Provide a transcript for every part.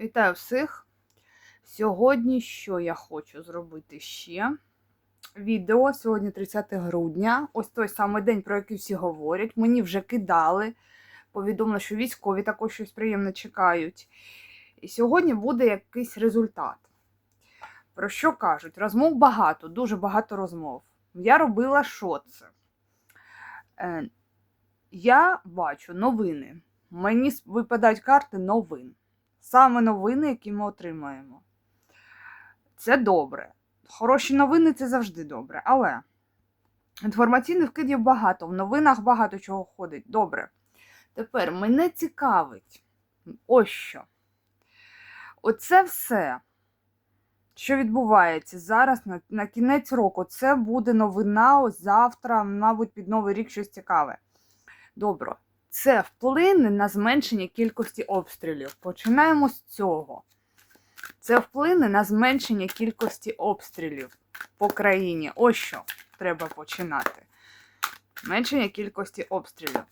Вітаю всіх! Сьогодні що я хочу зробити ще? Відео сьогодні 30 грудня. Ось той самий день, про який всі говорять. Мені вже кидали. Повідомили, що військові також щось приємне чекають. І сьогодні буде якийсь результат. Про що кажуть? Розмов багато, дуже багато розмов. Я робила що це? Е, я бачу новини. Мені випадають карти новин. Саме новини, які ми отримаємо. Це добре. Хороші новини це завжди добре. Але інформаційних вкидів багато, в новинах багато чого ходить. Добре. Тепер мене цікавить. Ось що. Оце все, що відбувається зараз на, на кінець року, це буде новина завтра, мабуть, під Новий рік щось цікаве. Добре. Це вплине на зменшення кількості обстрілів. Починаємо з цього. Це вплине на зменшення кількості обстрілів по країні. Ось що треба починати. Зменшення кількості обстрілів.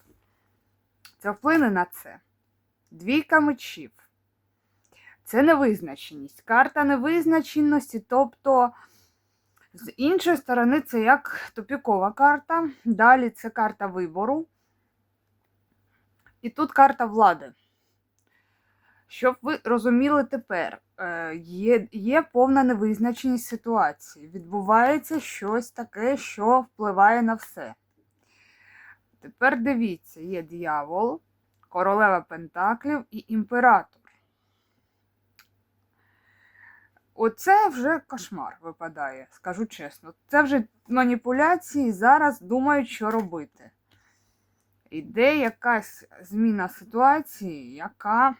Це вплине на це. Двійка мечів. Це невизначеність. Карта невизначеності, тобто, з іншої сторони, це як тупікова карта. Далі це карта вибору. І тут карта влади. Щоб ви розуміли тепер, е, є, є повна невизначеність ситуації. Відбувається щось таке, що впливає на все. Тепер дивіться, є дьявол, королева Пентаклів і імператор. Оце вже кошмар випадає, скажу чесно. Це вже маніпуляції, зараз думають, що робити. Іде якась зміна ситуації, яка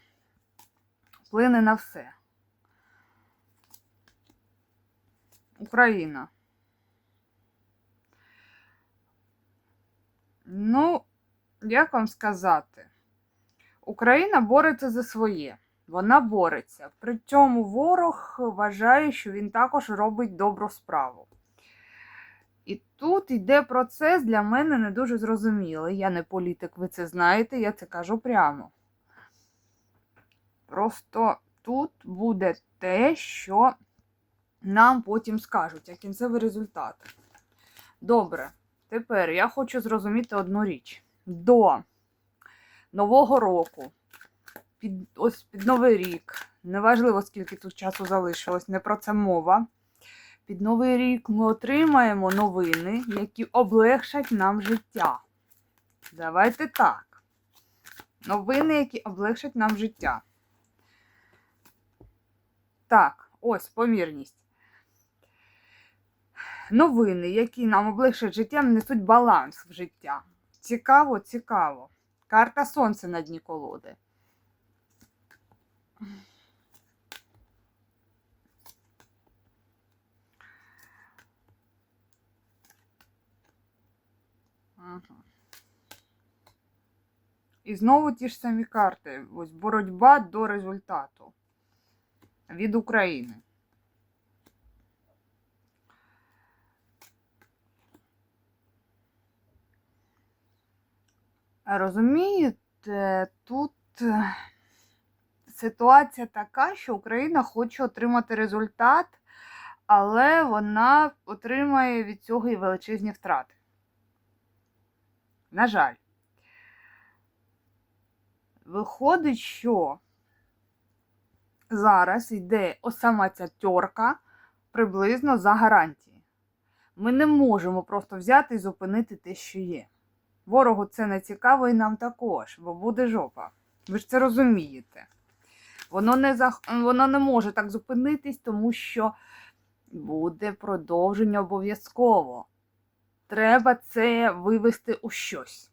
вплине на все. Україна. Ну, як вам сказати? Україна бореться за своє. Вона бореться. При цьому ворог вважає, що він також робить добру справу. І тут йде процес для мене не дуже зрозумілий. Я не політик, ви це знаєте, я це кажу прямо. Просто тут буде те, що нам потім скажуть, як кінцевий результат. Добре, тепер я хочу зрозуміти одну річ. До Нового року, під, ось під Новий рік, неважливо, скільки тут часу залишилось, не про це мова. Під Новий рік ми отримаємо новини, які облегшать нам життя. Давайте так. Новини, які облегшать нам життя. Так, ось помірність. Новини, які нам облегшать життя, несуть баланс в життя. Цікаво, цікаво. Карта Сонця на дні колоди. І знову ті ж самі карти. Ось боротьба до результату від України. Розумієте, тут ситуація така, що Україна хоче отримати результат, але вона отримає від цього і величезні втрати. На жаль. Виходить, що зараз йде сама ця тьорка приблизно за гарантії. Ми не можемо просто взяти і зупинити те, що є. Ворогу це не цікаво і нам також, бо буде жопа. Ви ж це розумієте. Воно не, зах... Воно не може так зупинитись, тому що буде продовження обов'язково. Треба це вивести у щось.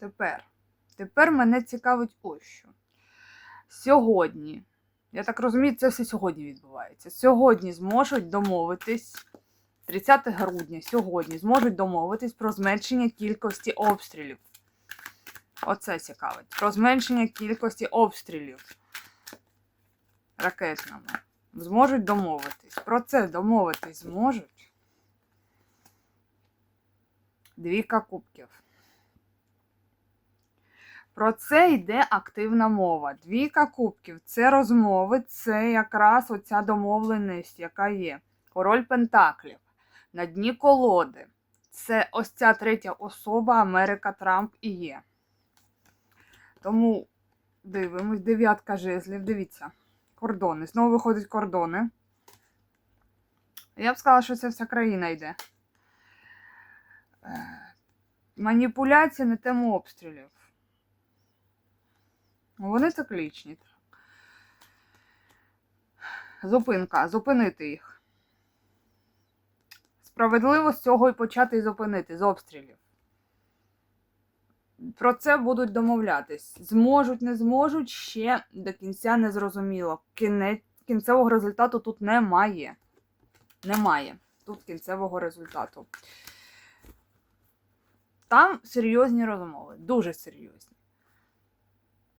Тепер. Тепер мене цікавить ось що. Сьогодні, я так розумію, це все сьогодні відбувається. Сьогодні зможуть домовитись, 30 грудня, сьогодні зможуть домовитись про зменшення кількості обстрілів. Оце цікавить. Про зменшення кількості обстрілів ракетними. Зможуть домовитись. Про це домовитись зможуть. Двійка кубків. Про це йде активна мова. Двійка кубків це розмови, це якраз оця домовленість, яка є. Король Пентаклів. На дні колоди. Це ось ця третя особа Америка Трамп і є. Тому дивимось, дев'ятка жезлів, дивіться. Кордони. Знову виходять кордони. Я б сказала, що це вся країна йде. Е, Маніпуляції на тему обстрілів. Вони циклічні. Зупинка. Зупинити їх. Справедливо з цього і почати зупинити з обстрілів. Про це будуть домовлятись. Зможуть, не зможуть, ще до кінця не зрозуміло. Кінець, кінцевого результату тут немає. Немає тут кінцевого результату. Там серйозні розмови, дуже серйозні.